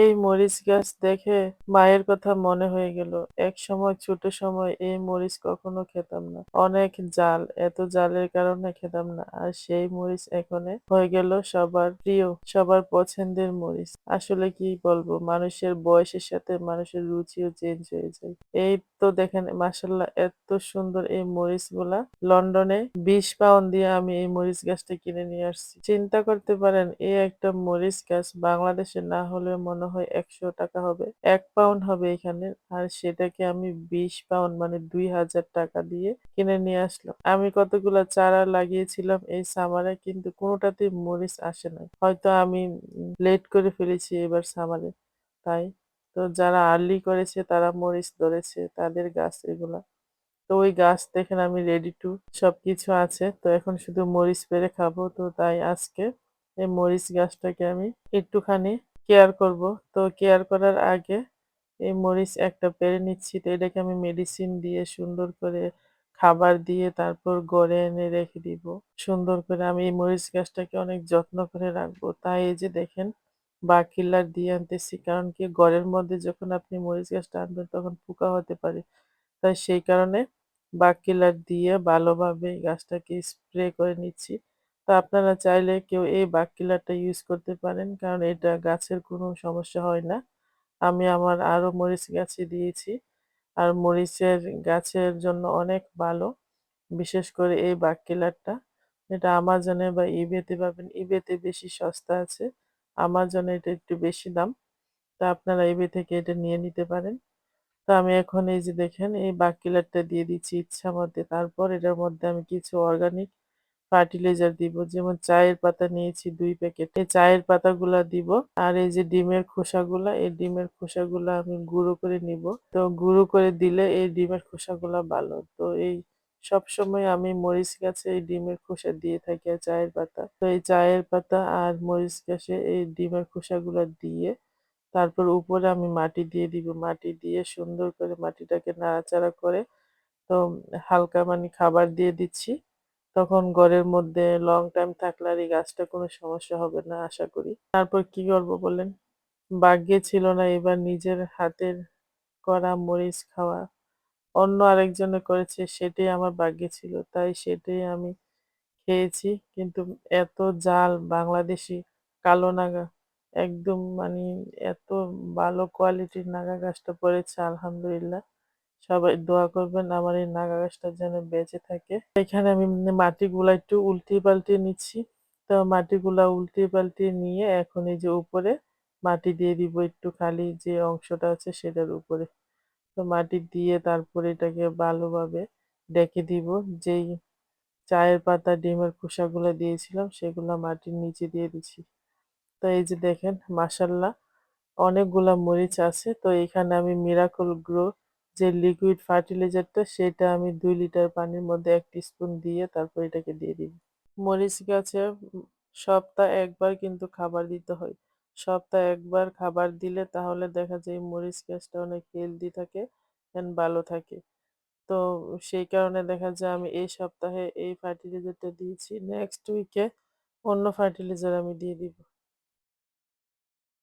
এই মরিচ গাছ দেখে মায়ের কথা মনে হয়ে গেল। এক সময় ছোট সময় এই মরিচ কখনো খেতাম না। অনেক জাল, এত জালের কারণে খেতাম না। আর সেই মরিচ এখানে হয়ে গেল সবার প্রিয়, সবার পছন্দের মরিচ। আসলে কি বলব, মানুষের বয়সের সাথে মানুষের রুচিও চেঞ্জ হয়ে যায়। এই তো দেখেন মাসাল্লাহ এত সুন্দর এই মরিচগুলা লন্ডনে বিশ পাউন্ড দিয়ে আমি এই মরিচ গাছটা কিনে নিয়ে আসছি। চিন্তা করতে পারেন, এই একটা মরিচ গাছ বাংলাদেশে না হলে মনে হয় একশো টাকা হবে। এক পাউন্ড হবে এখানে। আর সেটাকে আমি বিশ পাউন্ড মানে দুই হাজার টাকা দিয়ে কিনে নিয়ে আসলাম। আমি কতগুলো চারা লাগিয়েছিলাম এই সামারে কিন্তু কোনোটাতে মরিচ আসে নাই। হয়তো আমি লেট করে ফেলেছি এবার সামারে তাই তো যারা আর্লি করেছে তারা মরিচ ধরেছে তাদের গাছ এগুলা। তো ওই গাছ দেখেন আমি রেডি টু সবকিছু আছে। তো এখন শুধু মরিচ পেরে খাব। তো তাই আজকে এই মরিচ গাছটাকে আমি একটুখানি কেয়ার করব। তো কেয়ার করার আগে এই মরিচ একটা পেরে নিচ্ছি। তো এটাকে আমি মেডিসিন দিয়ে সুন্দর করে খাবার দিয়ে তারপর গড়ে এনে রেখে দিব। সুন্দর করে আমি এই মরিচ গাছটাকে অনেক যত্ন করে রাখব। তাই এই যে দেখেন, বা কিলার দিয়ে আনতেছি। কারণ কি, ঘরের মধ্যে যখন আপনি মরিচ গাছটা আনবেন তখন পোকা হতে পারে। তাই সেই কারণে বা কিলার দিয়ে ভালোভাবে গাছটাকে স্প্রে করে নিচ্ছি। তো আপনারা চাইলে কেউ এই বাক কিলারটা ইউজ করতে পারেন। কারণ এটা গাছের কোনো সমস্যা হয় না। আমি আমার আরও মরিচ গাছে দিয়েছি। আর মরিচের গাছের জন্য অনেক ভালো। বিশেষ করে এই বাক কিলারটা এটা আমাজনে বা ইবেতে পাবেন। ইবেতে বেশি সস্তা আছে। আমাজনে এটা একটু বেশি দাম। তা আপনারা ইবে থেকে এটা নিয়ে নিতে পারেন। তো আমি এখন এই যে দেখেন, এই বাক কিলারটা দিয়ে দিচ্ছি ইচ্ছা মতে। তারপর এটার মধ্যে আমি কিছু অর্গানিক ফার্টিলাইজার দিব, যেমন চায়ের পাতা নিয়েছি দুই প্যাকেট। এই চায়ের পাতাগুলা দিব, আর এই যে ডিমের খোসাগুলা, এই ডিমের খোসাগুলা আমি গুঁড়ো করে নিব। তো গুঁড়ো করে দিলে এই ডিমের খোসাগুলা ভালো। তো এই সব সময় আমি মরিচ গাছে এই ডিমের খোসা দিয়ে থাকি, আর চায়ের পাতা। তো এই চায়ের পাতা আর মরিচ গাছে এই ডিমের খোসাগুলা দিয়ে তারপর উপরে আমি মাটি দিয়ে দিব। মাটি দিয়ে সুন্দর করে মাটিটাকে নাড়াচাড়া করে, তো হালকা মানে খাবার দিয়ে দিচ্ছি। তখন ঘরের মধ্যে লং টাইম থাকলে আর এই গাছটা কোনো সমস্যা হবে না, আশা করি। তারপর কি করব বলেন? ভাগ্যে ছিল না, এবার নিজের হাতের করা মরিচ খাওয়া। অন্য আরেকজনে করেছে, সেটাই আমার ভাগ্যে ছিল, তাই সেটাই আমি খেয়েছি। কিন্তু এত জাল, বাংলাদেশি কালো নাগা, একদম মানে এত ভালো কোয়ালিটির নাগা গাছটা পড়েছে, আলহামদুলিল্লাহ। সবাই দোয়া করবেন আমার এই নাগা গাছটা যেন বেঁচে থাকে। এখানে আমি মাটিগুলা একটু উল্টিয়ে পাল্টিয়ে নিচ্ছি। তো মাটিগুলা উল্টিয়ে পাল্টিয়ে নিয়ে এখন এই যে উপরে মাটি দিয়ে দিব একটু খালি যে অংশটা আছে সেটার উপরে। তো মাটি দিয়ে তারপরে এটাকে ভালোভাবে ডেকে দিব। যেই চায়ের পাতা, ডিমের খোসাগুলো দিয়েছিলাম সেগুলো মাটির নিচে দিয়ে দিচ্ছি। তো এই যে দেখেন মাসাল্লাহ অনেকগুলা মরিচ আছে। তো এখানে আমি মিরাকল গ্রো যে লিকুইড ফার্টিলাইজারটা সেটা আমি দুই লিটার পানির মধ্যে এক স্পুন দিয়ে তারপর এটাকে দিয়ে দিব। মরিচ গাছে সপ্তাহে একবার কিন্তু খাবার দিতে হয়। সপ্তাহে একবার খাবার দিলে তাহলে দেখা যায় মরিচ গাছটা অনেক হেলদি থাকে অ্যান্ড ভালো থাকে। তো সেই কারণে দেখা যায় আমি এই সপ্তাহে এই ফার্টিলাইজারটা দিয়েছি। নেক্সট উইকে অন্য ফার্টিলাইজার আমি দিয়ে দিব।